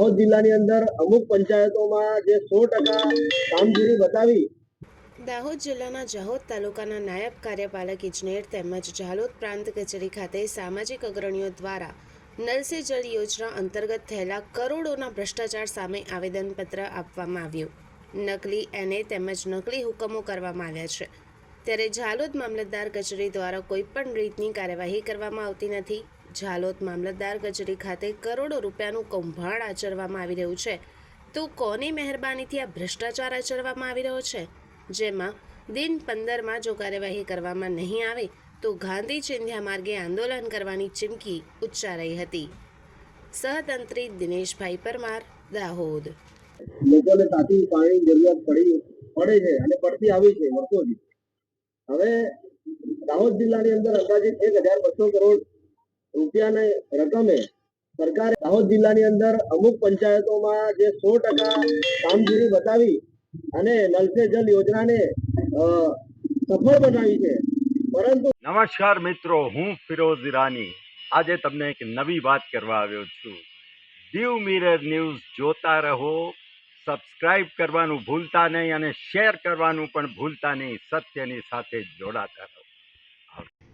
દાહોદ જિલ્લાની અંદર અમુક પંચાયતોમાં જે સો ટકા કામગીરી બતાવી. દાહોદ જિલ્લાના જાહોદ તાલુકાના નાયબ કાર્યપાલક ઇજનેર તેમજ જાલોદ પ્રાંત કચેરી ખાતે સામાજિક અગ્રણીઓ દ્વારા નલ સે જલ યોજના અંતર્ગત થયેલા કરોડોના ભ્રષ્ટાચાર સામે આવેદનપત્ર આપવામાં આવ્યું. નકલી એને તેમજ નકલી હુકમો કરવામાં આવ્યા છે. ત્યારે ઝાલોદ મામલતદાર કચેરી દ્વારા કોઈપણ રીતની કાર્યવાહી કરવામાં આવતી નથી. ઝાલોદ મામલતદાર કચેરી ખાતે કરોડો રૂપિયાનું કૌભાંડ આચરવામાં આવી રહ્યું છે. તો કોની મહેરબાનીથી આ ભ્રષ્ટાચાર આચરવામાં આવી રહ્યો છે? જેમાં દિન પંદરમાં જો કાર્યવાહી કરવામાં નહીં આવે, તો ગાંધી ચિંધ્યા માર્ગે આંદોલન કરવાની ચીમકી ઉચ્ચારાઈ હતી. સહતંત્રી દિનેશભાઈ પરમાર, દાહોદ. લોકોને તાતી પાણી જરૂરિયાત પડી, પડે છે અને પડતી આવી છે વર્ષોથી હવે દાહોદ જિલ્લાની અંદર અંદાજિત એક હજાર બસો કરોડ રૂપિયાની રકમે સરકારે દાહોદ જિલ્લાની અંદર અમુક પંચાયતોમાં જે સો ટકા કામગીરી બતાવી અને નલ સે જલ યોજનાને સફળ બનાવી છે. પરંતુ નમસ્કાર મિત્રો, હું ફિરોઝ ઈરાની. આજે તમને એક નવી વાત કરવા આવ્યો છું. દીવ મિરર ન્યૂઝ જોતા રહો, સબસ્ક્રાઇબ કરવાનું ભૂલતા નહીં અને શેર કરવાનું પણ ભૂલતા નહીં. સત્યની સાથે જોડાતા રહો.